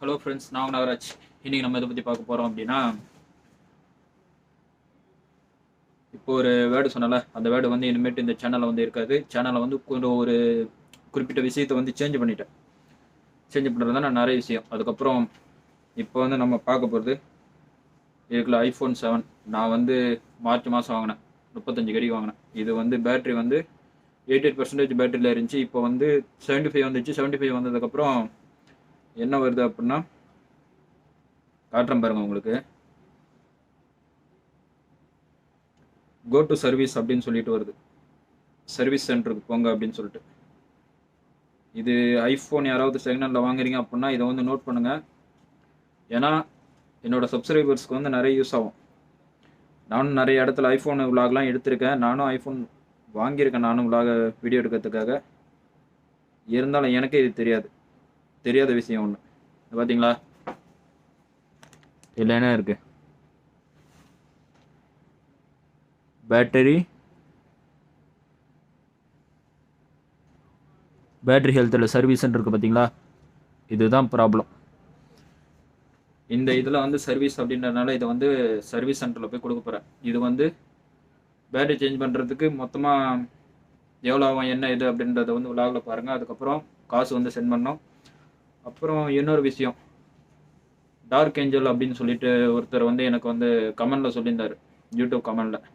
Hello friends நான் நாகராஜ். இன்றைக்கி நம்ம இதை பற்றி பார்க்க போகிறோம் அப்படின்னா இப்போ ஒரு வேர்டு சொன்னல அந்த வேர்டு வந்து இனிமேட்டு இந்த சேனலில் வந்து இருக்காது. சேனலை வந்து கொஞ்சம் ஒரு குறிப்பிட்ட விஷயத்தை வந்து சேஞ்ச் பண்ணிட்டேன். சேஞ்ச் பண்ணுறதுனா நான் நிறைய விஷயம். அதுக்கப்புறம் இப்போ வந்து நம்ம பார்க்க போகிறது இருக்குல்ல ஐஃபோன் செவன் நான் வந்து மார்ச் மாதம் வாங்கினேன். முப்பத்தஞ்சு கடி வாங்கினேன். இது வந்து பேட்ரி வந்து எயிட்டி எயிட் பர்சன்டேஜ் பேட்டரியில் இருந்துச்சு. இப்போ வந்து செவன்ட்டி ஃபைவ் வந்துச்சு. செவன்ட்டி ஃபைவ் வந்ததுக்கப்புறம் என்ன வருது அப்படின்னா? காட்டுறேன் பாருங்க உங்களுக்கு. கோ டு சர்வீஸ் அப்படின்னு சொல்லிட்டு வருது. சர்வீஸ் சென்டருக்கு போங்க அப்படின்னு சொல்லிட்டு. இது ஐஃபோன் யாராவது செகண்ட் வாங்குறீங்க அப்படின்னா இதை வந்து நோட் பண்ணுங்க. ஏன்னா என்னோட சப்ஸ்கிரைபர்ஸ்க்கு வந்து நிறைய யூஸ் ஆகும். நானும் நிறைய இடத்துல ஐஃபோன் விலாக்லாம் எடுத்திருக்கேன். நானும் ஐஃபோன் வாங்கியிருக்கேன். நானும் விலாக வீடியோ எடுக்கிறதுக்காக. இருந்தாலும் எனக்கே இது தெரியாது. தெரியாத விஷயம் ஒன்று பார்த்தீங்களா இதில் என்ன இருக்கு? பேட்டரி பேட்டரி ஹெல்த்தில் சர்வீஸ் இருக்கு பார்த்தீங்களா இதுதான் ப்ராப்ளம் இந்த இதில் வந்து சர்வீஸ் அப்படின்றதுனால இதை வந்து சர்வீஸ் சென்டரில் போய் கொடுக்க போகிறேன் இது வந்து பேட்டரி சேஞ்ச் பண்ணுறதுக்கு மொத்தமாக எவ்வளோ ஆகும் என்ன இது அப்படின்றத வந்து விலாகில் பாருங்கள் அதுக்கப்புறம் காசு வந்து சென்ட் பண்ணோம் அப்புறம் இன்னொரு விஷயம். டார்க் ஏஞ்சல் அப்படின்னு சொல்லிட்டு ஒருத்தர் வந்து எனக்கு வந்து கமெண்டில் சொல்லியிருந்தார். யூடியூப் கமெண்டில்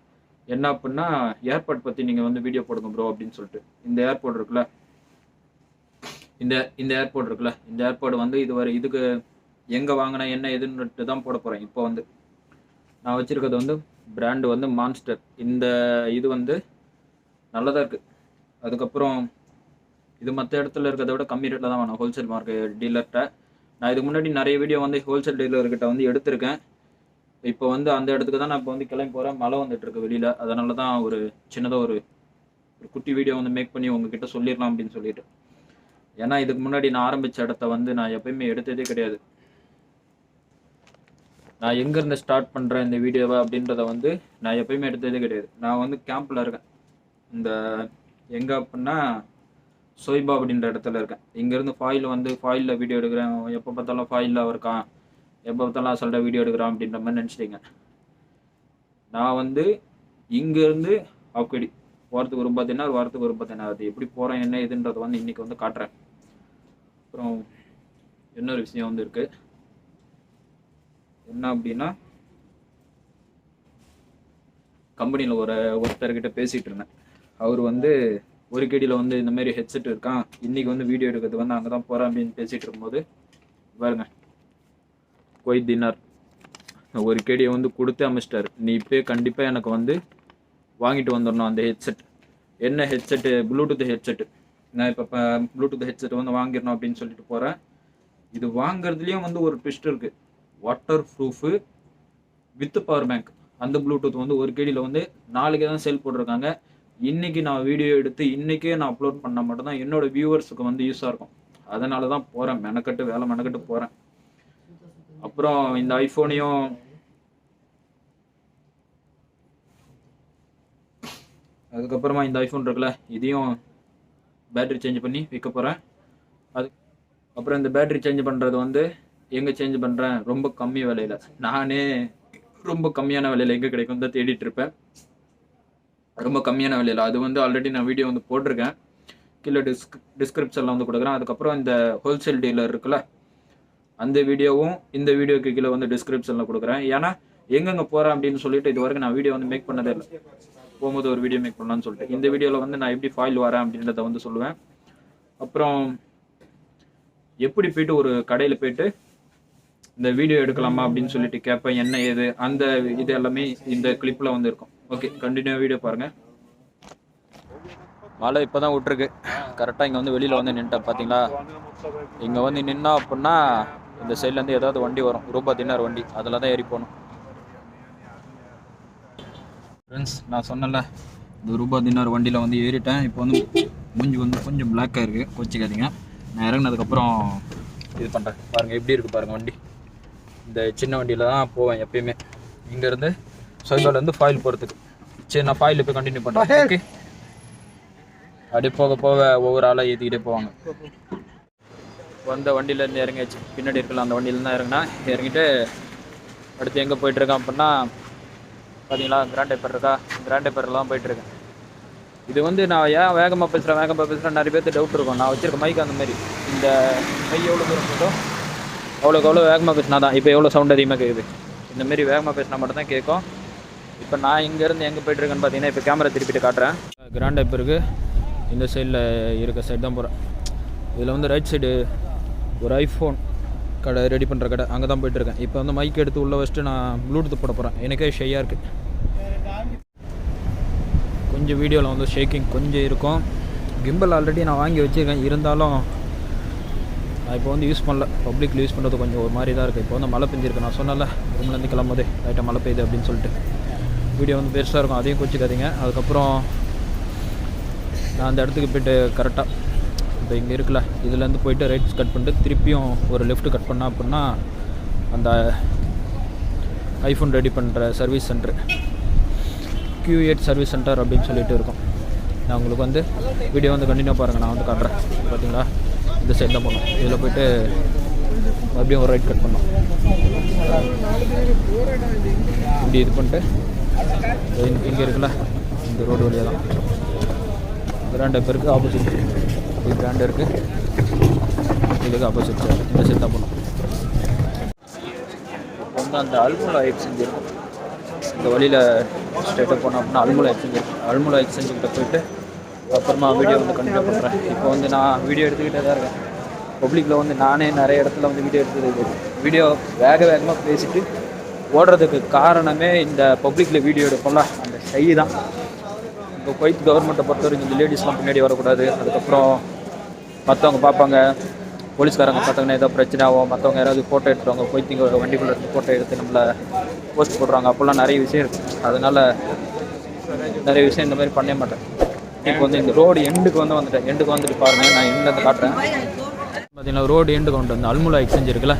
என்ன அப்படின்னா ஏர்பாட் பற்றி நீங்கள் வந்து வீடியோ போடுங்க ப்ரோ அப்படின்னு சொல்லிட்டு. இந்த ஏர்போர்ட் இருக்குல்ல? இந்த இந்த ஏர்போர்ட் இருக்குல்ல? இந்த ஏர்போர்ட் வந்து இது வரை இதுக்கு எங்கே வாங்கினா என்ன எதுன்னுட்டு தான் போட போகிறேன் இப்போ வந்து நான் வச்சுருக்கிறது வந்து பிராண்டு வந்து மான்ஸ்டர் இந்த இது வந்து நல்லதாக இருக்குது அதுக்கப்புறம் இது மற்ற இடத்துல இருக்கிறத விட கம்மி ரேட்டில் தான் வேணும் ஹோல்சேல் மார்க்கெட் டீலர்கிட்ட நான் இதுக்கு முன்னாடி நிறைய வீடியோ வந்து ஹோல்சேல் டீலர்கிட்ட வந்து எடுத்திருக்கேன். இப்போ வந்து அந்த இடத்துக்கு தான் நான் இப்போ வந்து கிளம்பி போகிறேன் மழை வந்துட்டு இருக்கு வெளியில். அதனால தான் ஒரு சின்னதாக ஒரு ஒரு குட்டி வீடியோ வந்து மேக் பண்ணி உங்ககிட்ட சொல்லிடலாம் அப்படின்னு சொல்லிட்டு. ஏன்னா இதுக்கு முன்னாடி நான் ஆரம்பித்த இடத்த வந்து நான் எப்பயுமே எடுத்ததே கிடையாது. நான் எங்கேருந்து ஸ்டார்ட் பண்ணுறேன் இந்த வீடியோவை அப்படின்றத வந்து நான் எப்பயுமே எடுத்ததே கிடையாது. நான் வந்து கேம்பில் இருக்கேன். இந்த எங்கே அப்படின்னா சோய்பா அப்படின்ற இடத்துல இருக்கேன். இங்கேருந்து ஃபாயில் வந்து ஃபாயிலில் வீடியோ எடுக்கிறேன். எப்போ பார்த்தாலும் ஃபாயிலில் இருக்கான். எப்போ பார்த்தாலும் அசல்ட்டாக வீடியோ எடுக்கிறான் அப்படின்ற மாதிரி நினச்சிட்டிங்க. நான் வந்து இங்கேருந்து அப்படி வாரத்துக்கு ஒரு பார்த்தீங்கன்னா ஒரு வாரத்துக்கு ஒரு பார்த்தீங்கன்னா அது எப்படி போகிறேன் என்ன இதுன்றதை வந்து இன்றைக்கி வந்து காட்டுறேன். அப்புறம் இன்னொரு விஷயம் வந்து இருக்குது என்ன அப்படின்னா கம்பெனியில் ஒரு ஒருத்தர்கிட்ட பேசிகிட்டு இருந்தேன். அவர் வந்து ஒரு கேடியில் வந்து இந்த மாதிரி ஹெட்செட் இருக்கான். இன்னைக்கு வந்து வீடியோ எடுக்கிறது வந்து அங்கே தான் போகிறேன் அப்படின்னு பேசிகிட்டு இருக்கும்போது பாருங்க. கொய் தினார் ஒரு கேடியை வந்து கொடுத்து அமைச்சிட்டாரு. நீ இப்போ கண்டிப்பாக எனக்கு வந்து வாங்கிட்டு வந்துடணும் அந்த ஹெட்செட் என்ன ஹெட்செட்டு ப்ளூடூத் ஹெட்செட்டு நான் இப்போ இப்போ ப்ளூடூத் ஹெட்செட் வந்து வாங்கிடணும் அப்படின்னு சொல்லிட்டு போகிறேன் இது வாங்குறதுலேயும் வந்து ஒரு ட்விஸ்ட் இருக்குது water proof with power bank அந்த ப்ளூடூத் வந்து ஒரு கேடியில் வந்து நாளைக்கு தான் சேல் போட்டிருக்காங்க. இன்னைக்கு நான் வீடியோ எடுத்து இன்னைக்கே நான் அப்லோட் பண்ணால் மட்டும்தான் என்னோட வியூவர்ஸுக்கு வந்து யூஸாக இருக்கும். அதனால தான் போகிறேன் மெனக்கட்டு வேலை மெனக்கட்டு போகிறேன் அப்புறம் இந்த ஐஃபோனையும் அதுக்கப்புறமா இந்த ஐஃபோன் இருக்குல்ல இதையும் பேட்டரி சேஞ்ச் பண்ணி விற்க போகிறேன் அது அப்புறம் இந்த பேட்டரி சேஞ்ச் பண்ணுறது வந்து எங்கே சேஞ்ச் பண்ணுறேன் ரொம்ப கம்மி விலையில். நானே ரொம்ப கம்மியான விலையில் எங்கே கிடைக்கும் தான் தேடிட்டு இருப்பேன். ரொம்ப கம்மியான விலையில். அது வந்து ஆல்ரெடி நான் வீடியோ வந்து போட்டிருக்கேன். கீழே டிஸ்க் டிஸ்கிரிப்ஷனில் வந்து கொடுக்குறேன். அதுக்கப்புறம் இந்த ஹோல்சேல் டீலர் இருக்குல்ல அந்த வீடியோவும் இந்த வீடியோக்கு கீழே வந்து டிஸ்கிரிப்ஷனில் கொடுக்குறேன். ஏன்னா எங்கெங்கே போகிறேன் அப்படின்னு சொல்லிட்டு இது வரைக்கும் நான் வீடியோ வந்து மேக் பண்ணதே இல்லை. போகும்போது ஒரு வீடியோ மேக் பண்ணலாம்னு சொல்லிட்டு. இந்த வீடியோவில் வந்து நான் எப்படி ஃபாயில் வரேன் அப்படின்றத வந்து சொல்லுவேன். அப்புறம் எப்படி போயிட்டு ஒரு கடையில் போயிட்டு இந்த வீடியோ எடுக்கலாமா அப்படின்னு சொல்லிட்டு கேட்பேன். என்ன ஏது? அந்த இது எல்லாமே இந்த கிளிப்பில் வந்து இருக்கும். ஓகே கண்டினியூ வீடியோ பாருங்க. மழை இப்போ தான் விட்டுருக்கு. கரெக்டாக இங்கே வந்து வெளியில் வந்து நின்ட்டேன் பார்த்தீங்களா இங்கே வந்து நின்னா அப்படின்னா இந்த சைட்லேருந்து ஏதாவது வண்டி வரும். ரூபா தின்னார் வண்டி. அதில் தான் ஏறி போகணும். ஃப்ரெண்ட்ஸ் நான் சொன்னல இந்த ரூபா தின்னார் வண்டியில் வந்து ஏறிட்டேன். இப்போ வந்து மூஞ்சி வந்து கொஞ்சம் பிளாக்காக இருக்குது கோச்சிக்காதீங்க. நான் இறங்கினதுக்கப்புறம் இது பண்ணுறேன் பாருங்கள் எப்படி இருக்குது பாருங்கள் வண்டி. இந்த சின்ன வண்டியில் தான் போவேன் எப்பயுமே. இங்கேருந்து சைபாலேருந்து ஃபாயில் போகிறதுக்கு சரி நான் ஃபாயில் போய் கண்டினியூ பண்ணுறேன் ஓகே அப்படியே போக போக ஒவ்வொரு ஆளாக ஏற்றிக்கிட்டே போவாங்க. வந்த வண்டியிலேருந்து இறங்கியாச்சு. பின்னாடி இருக்கலாம் அந்த வண்டியில தான் இறங்கினா இறங்கிட்டு அடுத்து எங்கே போயிட்டுருக்கேன் அப்படின்னா பார்த்தீங்களா கிராண்ட் பேப்பர் இருக்கா? கிராண்ட் பேப்பர்லாம் போயிட்டுருக்கேன் இது வந்து நான் ஏன் வேகமாக பேசுகிறேன் வேகமாக பேசுகிறேன் நிறைய பேர்த்து டவுட் இருக்கும். நான் வச்சிருக்க மைக் அந்த மாதிரி. இந்த மை எவ்வளோ தூரம் போட்டோம் அவ்வளோக்கு அவ்வளோ வேகமாக பேசினா தான். இப்போ எவ்வளோ சவுண்ட் அதிகமாக கேட்குது இந்த மாதிரி வேகமாக பேசினா மட்டும் தான் கேட்கும். இப்போ நான் இங்கேருந்து எங்கே போயிட்டுருக்கேன்னு பார்த்தீங்கன்னா இப்போ கேமரா திருப்பிட்டு காட்டுறேன். கிராண்ட் இருக்குது இந்த சைடில் இருக்க சைடு தான் போகிறேன் இதில் வந்து ரைட் சைடு ஒரு ஐஃபோன் கடை ரெடி பண்ணுற கடை. அங்கே தான் போயிட்டுருக்கேன். இப்போ வந்து மைக் எடுத்து உள்ளே வச்சுட்டு நான் ப்ளூடூத் போட போகிறேன் எனக்கே ஷையாக இருக்குது கொஞ்சம் வீடியோவில் வந்து ஷேக்கிங் கொஞ்சம் இருக்கும். கிம்பல் ஆல்ரெடி நான் வாங்கி வச்சுருக்கேன். இருந்தாலும் நான் இப்போ வந்து யூஸ் பண்ணல. பப்ளிக்கில் யூஸ் பண்ணுறது கொஞ்சம் ஒரு மாதிரி தான் இருக்குது இப்போ வந்து மழை பெஞ்சிருக்கு. நான் சொன்னல ரூம்லேருந்து கிளம்புதே லைட்டாக மழை பெய்யுது அப்படின்னு சொல்லிட்டு. வீடியோ வந்து பெருசாக இருக்கும். அதையும் கொச்சிக்காதீங்க அதுக்கப்புறம் நான் அந்த இடத்துக்கு போய்ட்டு கரெக்டாக இப்போ இங்கே இருக்குல்ல இதுலேருந்து போயிட்டு ரைட்ஸ் கட் பண்ணிட்டு திருப்பியும் ஒரு லெஃப்ட் கட் பண்ணால் அப்படின்னா அந்த ஐஃபோன் ரெடி பண்ணுற service centre Q eight service centre அப்படின்னு சொல்லிட்டு இருக்கும். நான் உங்களுக்கு வந்து வீடியோ வந்து கண்டினியூ பாருங்கள் நான் வந்து காட்டுறேன். பார்த்தீங்களா இந்த சைட் தான் பண்ணோம் இதில் போயிட்டு மறுபடியும் ஒரு ரைட் கட் பண்ணோம் இப்படி இது பண்ணிட்டு இங்கே இருக்குல்ல? இந்த ரோடு வழியாக தான் கிராண்ட் இப்போ இருக்குது ஆப்போசிட் இது கிராண்டு இருக்குது இதுக்கு ஆப்போசிட் சைடு இந்த சைட் தான் போகணும். வந்து அந்த அல்முலா எக்ஸ்சேஞ்ச் இருக்கும். இந்த வழியில் ஸ்ட்ரெயிட்டாக போனோம் அப்படின்னா அல்முலா எக்ஸ்சேஞ்ச் இருக்கும். அல்முலா எக்ஸ்செஞ்சிகிட்ட போயிட்டு அப்புறமா வீடியோ வந்து கண்டினியூ பண்ணுறேன் இப்போ வந்து நான் வீடியோ எடுத்துக்கிட்டே தான் இருக்கேன். பப்ளிக்கில் வந்து நானே நிறைய இடத்துல வந்து வீடியோ எடுத்துகிட்டு வீடியோ வேக வேகமாக பேசிட்டு ஓடுறதுக்கு காரணமே இந்த பப்ளிக்கில் வீடியோ எடுப்போம்ல அந்த ஷை தான் இப்போ குவைத் கவர்மெண்ட்டை பொறுத்த வரைக்கும் இந்த லேடிஸ்லாம் பின்னாடி வரக்கூடாது. அதுக்கப்புறம் மற்றவங்க பார்ப்பாங்க போலீஸ்காரங்க பார்த்தாங்கன்னா ஏதோ பிரச்சனை ஆகும் மற்றவங்க யாராவது ஃபோட்டோ எடுத்துருவாங்க குவைத்திங்க வண்டிக்குள்ளே இருந்து ஃபோட்டோ எடுத்து நம்மளை போஸ்ட் போடுறாங்க. அப்போல்லாம் நிறைய விஷயம் இருக்குது அதனால் நிறைய விஷயம் இந்த மாதிரி பண்ணவே மாட்டேன். இப்போ வந்து இந்த ரோடு எண்டுக்கு வந்து வந்துட்டேன். எண்டுக்கு வந்துட்டு பாருங்கள் நான் எண்டு காட்டுறேன். பார்த்தீங்கன்னா ரோடு எண்டுக்கு வந்துட்டு வந்து அல்முலா எக்ஸ்சேஞ்ச் இருக்குல்ல?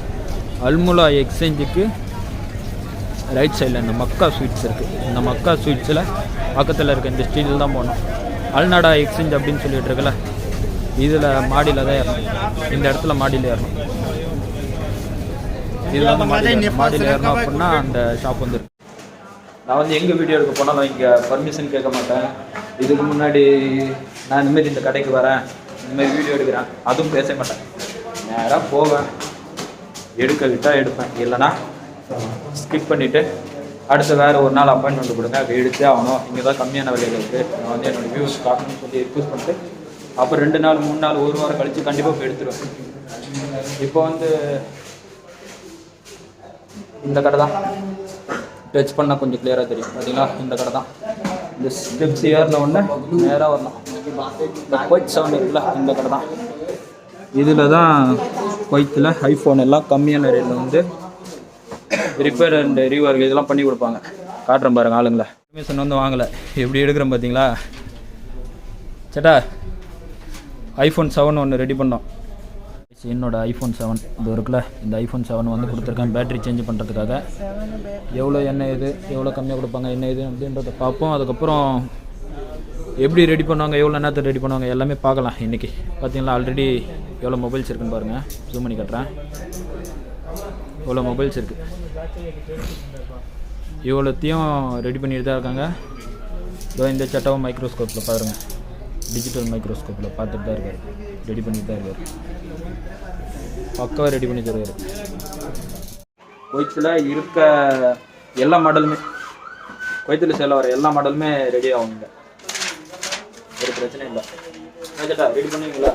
அல்முலா எக்ஸ்சேஞ்சுக்கு ரைட் சைடில் இந்த மக்கா ஸ்வீட்ஸ் இருக்குது இந்த மக்கா ஸ்வீட்ஸில் பக்கத்தில் இருக்க இந்த ஸ்ட்ரீட்டில் தான் போகணும் அல்நாடா எக்ஸ்சேஞ்ச் அப்படின்னு சொல்லிட்டு இருக்குல்ல இதில் மாடியில் தான் ஏறணும். இந்த இடத்துல மாடியில் ஏறணும். இதில் வந்து மாடியில் மாடியில் ஏறணும் அப்படின்னா அந்த ஷாப் வந்து நான் வந்து எங்கே வீடியோ எடுக்க போனாலும் இங்கே பர்மிஷன் கேட்க மாட்டேன். இதுக்கு முன்னாடி நான் இந்த மாதிரி இந்த கடைக்கு வரேன். இந்த மாதிரி வீடியோ எடுக்கிறேன். அதுவும் பேச மாட்டேன். நேராக போவேன். எடுக்க விட்டால் எடுப்பேன். இல்லைன்னா ஸ்கிப் பண்ணிவிட்டு அடுத்து வேறு ஒரு நாள் அப்பாயின்மெண்ட் கொடுங்க. அதை எடுத்து ஆகணும். இங்கே தான் கம்மியான விலையில் இருக்குது நான் வந்து என்னோடய வியூஸ் காட்டணும்னு சொல்லி ரிக்வஸ்ட் பண்ணிட்டு அப்புறம் ரெண்டு நாள் மூணு நாள் ஒரு வாரம் கழித்து கண்டிப்பாக போய் எடுத்துருவேன். இப்போ வந்து இந்த கடை தான். டச் பண்ணால் கொஞ்சம் கிளியராக தெரியும். பார்த்தீங்களா இந்த கடை தான். இந்த ஸ்டெப்ஸ் ஏறின உடனே நேராக வரலாம். இந்த கொய்த் செவன் இருக்குல்ல இந்த கடை தான். இதில் தான் கொய்த்தில் ஐஃபோன் எல்லாம் கம்மியான ரேட்டில் வந்து ரிப்பேர் அண்ட் ரீஒர்க் இதெல்லாம் பண்ணி கொடுப்பாங்க. காட்டுறேன் பாருங்க ஆளுங்கள. பர்மிஷன் வந்து வாங்கலை. எப்படி எடுக்கிறேன் பார்த்தீங்களா? சேட்டா ஐஃபோன் செவன் ஒன்று ரெடி பண்ணோம். என்னோட ஐஃபோன் செவன் இது இருக்குல்ல இந்த ஐஃபோன் செவன் வந்து கொடுத்துருக்கேன். பேட்டரி சேஞ்ச் பண்ணுறதுக்காக எவ்வளோ என்ன இது எவ்வளோ கம்மியாக கொடுப்பாங்க என்ன இது அப்படின்றத பார்ப்போம். அதுக்கப்புறம் எப்படி ரெடி பண்ணுவாங்க எவ்வளோ நேரத்தை ரெடி பண்ணுவாங்க எல்லாமே பார்க்கலாம் இன்றைக்கி பார்த்தீங்களா ஆல்ரெடி எவ்வளோ மொபைல்ஸ் இருக்குன்னு பாருங்கள் ஜூம் பண்ணி கட்டுறேன். எவ்வளோ மொபைல்ஸ் இருக்குது இவ்வளோத்தையும் ரெடி பண்ணிட்டு தான் இருக்காங்க. இதோ இந்த சட்டவும் மைக்ரோஸ்கோப்பில் பாருங்கள் டிஜிட்டல் மைக்ரோஸ்கோப்பில் பார்த்துட்டு தான் இருக்காரு. ரெடி பண்ணிட்டு தான் இருக்காரு. பக்காவாக ரெடி பண்ணி தருவார் குவைத்தில் இருக்க எல்லா மாடலுமே குவைத்தில் செல்ல வர எல்லா மாடலுமே ரெடி ஆகும் இங்க ஒரு பிரச்சனை இல்லை. ரெடி பண்ணுவீங்களா?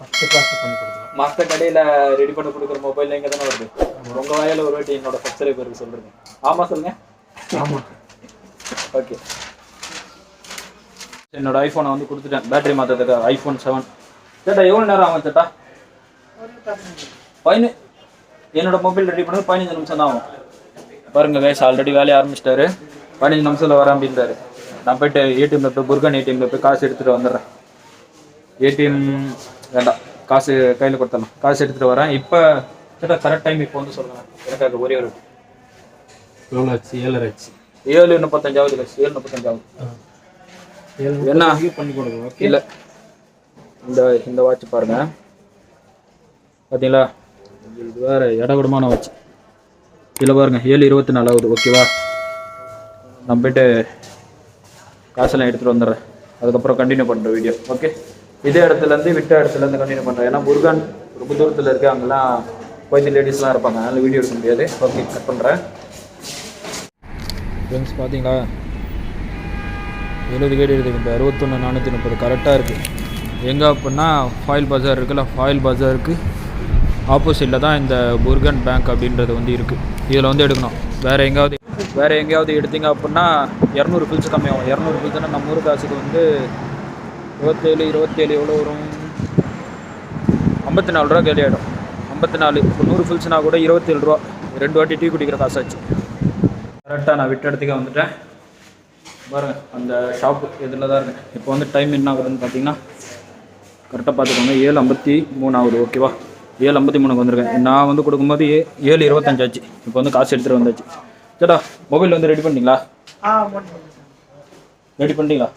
பத்து காசு பண்ணி கொடுக்கலாம். மற்ற கடையில் ரெடி பண்ணி கொடுக்குற மொபைல் எங்கே தானே வருது? உங்க வாயில ஒரு வாட்டி என்னோட சப்ஸ்கிரைபருக்கு சொல்றேன் ஆமா சொல்லுங்க. ஆமாம் ஓகே என்னோட ஐஃபோனை வந்து கொடுத்துட்டேன். பேட்டரி மாற்றதுக்கு ஐஃபோன் செவன் சேட்டா எவ்வளோ நேரம் ஆகும் சேட்டா? பதினு என்னோட மொபைல் ரெடி பண்ணது பதினஞ்சு நிமிஷம் தான் ஆகும். பாருங்க கைஸ் ஆல்ரெடி வேலையை ஆரம்பிச்சிட்டாரு. பதினஞ்சு நிமிஷத்தில் வரேன் அப்படின்றாரு. நான் போயிட்டு ஏடிஎம்ல போய் புர்கன் ஏடிஎம்ல போய் காசு எடுத்துட்டு வந்துடுறேன். ஏடிஎம் வேண்டாம். காசு கையில் கொடுத்தலாம் காசு எடுத்துட்டு வரேன். இப்போ சேட்டா கரெக்ட் டைம் இப்போ வந்து சொல்லுங்க. எனக்காக ஒரே ஒரு எவ்வளோ ஆச்சு? ஏழரை ஆச்சு. ஏழு முப்பத்தஞ்சாவது கைஸ் ஏழு முப்பத்தஞ்சாவது. ஏழு என்ன? பண்ணி கொடுங்க ஓகே இல்லை. இந்த இந்த வாட்ச் பாருங்க. பார்த்தீங்களா இது வேற இடகுடமான வாட்ச் இதில் பாருங்க. ஏழு இருபத்தி நாலு ஆகுது ஓகேவா நான் போயிட்டு காசெல்லாம் எடுத்துகிட்டு வந்துடுறேன். அதுக்கப்புறம் கண்டினியூ பண்ணுறேன் வீடியோ ஓகே இதே இடத்துலேருந்து விட்ட இடத்துலேருந்து கண்டினியூ பண்ணுறேன் ஏன்னா முருகன் ரொம்ப தூரத்தில் இருக்கு அங்கெல்லாம் குழந்தை லேடிஸ்லாம் இருப்பாங்க. அதனால் வீடியோ எடுக்க முடியாது. ஓகே கட் பண்ணுறேன் ஃப்ரெண்ட்ஸ் பார்த்தீங்களா எழுபது கேடு எழுதுக்கு இப்போ அறுபத்தொன்று நானூற்றி முப்பது கரெக்டாக இருக்குது எங்கே அப்படின்னா ஃபாயில் பஜார் இருக்குல்ல ஃபாயில் பஜாருக்கு ஆப்போசிட்டில் தான் இந்த முருகன் பேங்க் அப்படின்றது வந்து இருக்குது இதில் வந்து எடுக்கணும். வேறு எங்கேயாவது வேறு எங்கேயாவது எடுத்தீங்க அப்படின்னா இரநூறு பில்ஸ் கம்மியாகும். இரநூறு பில்ஸ்னால் நம்ம ஊர் காசுக்கு வந்து இருபத்தேழு இருபத்தேழு எவ்வளோ வரும்? ஐம்பத்தி நாலு ரூபா கேலி ஆகிடும் ஐம்பத்தி நாலு இப்போ நூறு ஃபில்ஸ்னா கூட இருபத்தேழு ரூபா. ரெண்டு வாட்டி டீ குடிக்கிற காசாச்சு. கரெக்டாக நான் விட்ட இடத்துக்கே வந்துட்டேன். பாருங்க அந்த ஷாப்பு இதில் தான் இருக்கேன் இப்போ வந்து டைம் என்ன ஆகுதுன்னு பார்த்தீங்கன்னா கரெக்டாக பார்த்துக்கோங்க. ஏழு ஐம்பத்தி மூணு ஆகுது ஓகேவா ஏழு ஐம்பத்தி மூணுக்கு வந்திருக்கேன். நான் வந்து கொடுக்கும்போது ஏ ஏழு இருபத்தஞ்சாச்சு இப்போ வந்து காசு எடுத்துகிட்டு வந்தாச்சு. சேட்டா மொபைல் வந்து ரெடி பண்ணிட்டீங்களா? ரெடி பண்ணிட்டீங்களா?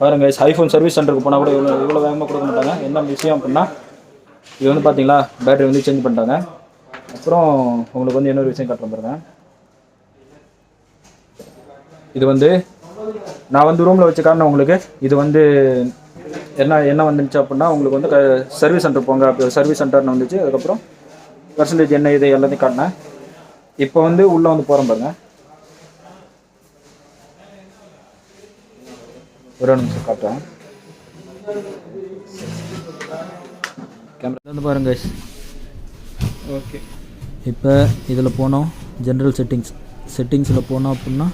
பாருங்க ஐஃபோன் சர்வீஸ் சென்டருக்கு போனால் கூட இவ்வளோ இவ்வளோ வேகமாக கொடுக்க மாட்டாங்க. என்ன விஷயம் அப்படின்னா இது வந்து பார்த்தீங்களா பேட்டரி வந்து சேஞ்ச் பண்ணிட்டாங்க. அப்புறம் உங்களுக்கு வந்து இன்னொரு விஷயம் காட்டுறேன் பாருங்க. இது வந்து நான் வந்து ரூமில் வச்ச காரணம் உங்களுக்கு. இது வந்து என்ன என்ன வந்துச்சு அப்படின்னா உங்களுக்கு வந்து சர்வீஸ் சென்டர் போங்க சர்வீஸ் சென்டர்னு வந்துச்சு. அதுக்கப்புறம் பர்சன்டேஜ் என்ன இது எல்லாத்தையும் காட்டினேன். இப்போ வந்து உள்ளே வந்து போகிறேன் பாருங்க. ஒரு நிமிஷம் காட்டுறேன். கேமரா வந்து பாருங்க ஓகே இப்போ இதில் போனோம். ஜென்ரல் செட்டிங்ஸ் செட்டிங்ஸில் போனோம் அப்படின்னா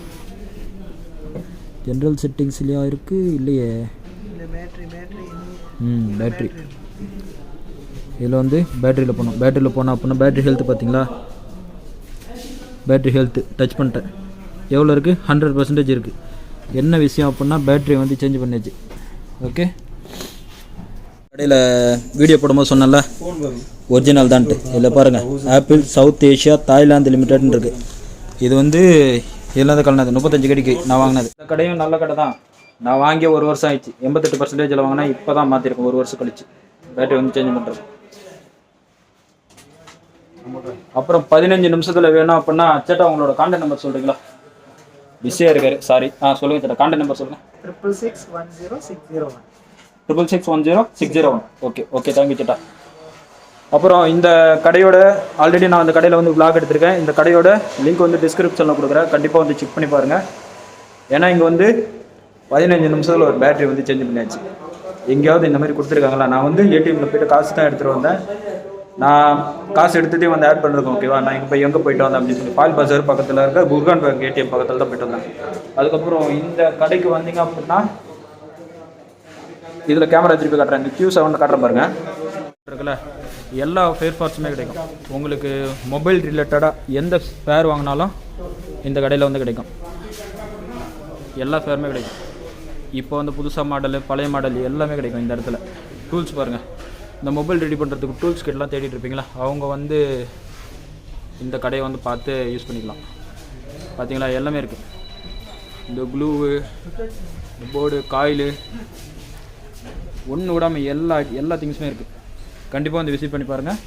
ஜென்ரல் செட்டிங்ஸ்லையா இருக்குது இல்லையே? ம் பேட்ரி இதில் வந்து பேட்டரியில் போனோம். பேட்டரியில் போனோம் அப்படின்னா பேட்டரி ஹெல்த் பார்த்தீங்களா பேட்டரி ஹெல்த்து டச் பண்ணிட்டேன். எவ்வளோ இருக்குது ஹண்ட்ரட் பர்சன்டேஜ் இருக்குது என்ன விஷயம் அப்படின்னா பேட்ரி வந்து சேஞ்ச் பண்ணிச்சு ஓகே கடையில் வீடியோ போடும்போது சொன்னல ஒரிஜினல் தான்ட்டு. இதில் பாருங்கள் ஆப்பிள் சவுத் ஏஷியா தாய்லாந்து லிமிடெட்னு இருக்குது இது வந்து இதில் தான் கலந்தது முப்பத்தஞ்சு கடிக்கு நான் வாங்கினது. இந்த கடையும் நல்ல கடை தான். நான் வாங்கி ஒரு வருஷம் ஆயிடுச்சு. எண்பத்தெட்டு பர்சன்டேஜில் வாங்கினா இப்போ தான் மாற்றிருக்கேன் ஒரு வருஷம் கழிச்சு. பேட்டரி வந்து சேஞ்ச் பண்ணுறது அப்புறம் பதினஞ்சு நிமிஷத்தில் வேணும் அப்படின்னா சேட்டா உங்களோட கான்டாக்ட் நம்பர் சொல்கிறீங்களா பிஸியாக இருக்காரு. சாரி ஆ சொல்லுங்கள் சேட்டா கான்டாக்ட் நம்பர் சொல்லுங்கள் triple six one zero six zero one. Triple six one zero six zero one okay okay thank you சேட்டா அப்புறம் இந்த கடையோட ஆல்ரெடி நான் அந்த கடையில் வந்து vlog எடுத்திருக்கேன். இந்த கடையோட லிங்க் வந்து டிஸ்கிரிப்ஷனில் கொடுக்குறேன். கண்டிப்பாக வந்து செக் பண்ணி பாருங்கள் ஏன்னா இங்கே வந்து பதினஞ்சு நிமிஷத்தில் ஒரு பேட்டரி வந்து சேஞ்ச் பண்ணியாச்சு. எங்கேயாவது இந்த மாதிரி கொடுத்துருக்காங்களா? நான் வந்து ஏடிஎம்மில் போயிட்டு காசு தான் எடுத்துகிட்டு வந்தேன். நான் காசு எடுத்துகிட்டே வந்து ஆட் பண்ணிருக்கோம் ஓகேவா நான் இப்போ எங்கே போயிட்டு வந்தேன் அப்படின்னு சொல்லி பால் பஜார் பக்கத்தில் இருக்க குர்கான் பேங்க் ஏடிஎம் பக்கத்தில் தான் போயிட்டு வந்தேன். அதுக்கப்புறம் இந்த கடைக்கு வந்தீங்க அப்படின்னா இதில் கேமரா திருப்பி காட்டுறேன். இந்த கியூ செவன் காட்டுறேன் பாருங்க. இருக்குல்ல? எல்லா ஃபேர் பார்ட்ஸுமே கிடைக்கும். உங்களுக்கு மொபைல் ரிலேட்டடாக எந்த ஃபேர் வாங்கினாலும் இந்த கடையில் வந்து கிடைக்கும். எல்லா ஃபேருமே கிடைக்கும். இப்போ வந்து புதுசாக மாடலு பழைய மாடல் எல்லாமே கிடைக்கும் இந்த இடத்துல. டூல்ஸ் பாருங்கள் இந்த மொபைல் ரெடி பண்ணுறதுக்கு டூல்ஸ் கிட்டலாம் தேடிட்டு இருப்பீங்களா? அவங்க வந்து இந்த கடையை வந்து பார்த்து யூஸ் பண்ணிக்கலாம். பார்த்தீங்களா? எல்லாமே இருக்குது இந்த க்ளூவு இந்த போர்டு காயிலு ஒன்று விடாமல் எல்லா எல்லா திங்ஸுமே இருக்குது கண்டிப்பாக வந்து விசிட் பண்ணி பாருங்கள்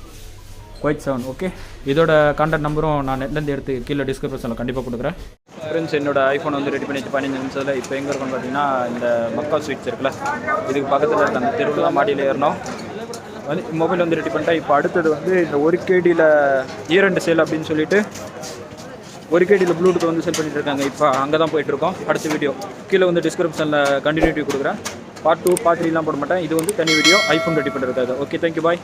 குவைட் செவன் ஓகே இதோட கான்டாக்ட் நம்பரும் நான் நெட்லேருந்து எடுத்து கீழே டிஸ்கிரிப்ஷனில் கண்டிப்பாக கொடுக்குறேன். ஃப்ரெண்ட்ஸ் என்னோட ஐஃபோன் வந்து ரெடி பண்ணி பதினஞ்சு நிமிஷத்தில் இப்போ எங்கே இருக்கோம்னு பார்த்தீங்கன்னா இந்த மக்கா ஸ்வீட்ஸ் இருக்குல்ல இதுக்கு பக்கத்தில் இருக்க அந்த தெருவில் தான் மாடியில் ஏறணும். வந்து மொபைல் வந்து ரெடி பண்ணிட்டா இப்போ அடுத்தது வந்து இந்த ஒரு கேடியில் ஈரண்டு சேல் அப்படின்னு சொல்லிட்டு ஒரு கேடியில் ப்ளூடூத் வந்து செல் பண்ணிட்டு இருக்காங்க. இப்போ அங்கே தான் போயிட்டுருக்கோம். அடுத்த வீடியோ கீழே வந்து டிஸ்கிரிப்ஷனில் கண்டினியூட்டி கொடுக்குறேன். பார்ட் டூ பார்ட் த்ரீலாம் போட மாட்டேன். இது வந்து தனி வீடியோ ஐஃபோன் ரெடி பண்ணுறதுக்காக ஓகே தேங்க்யூ பாய்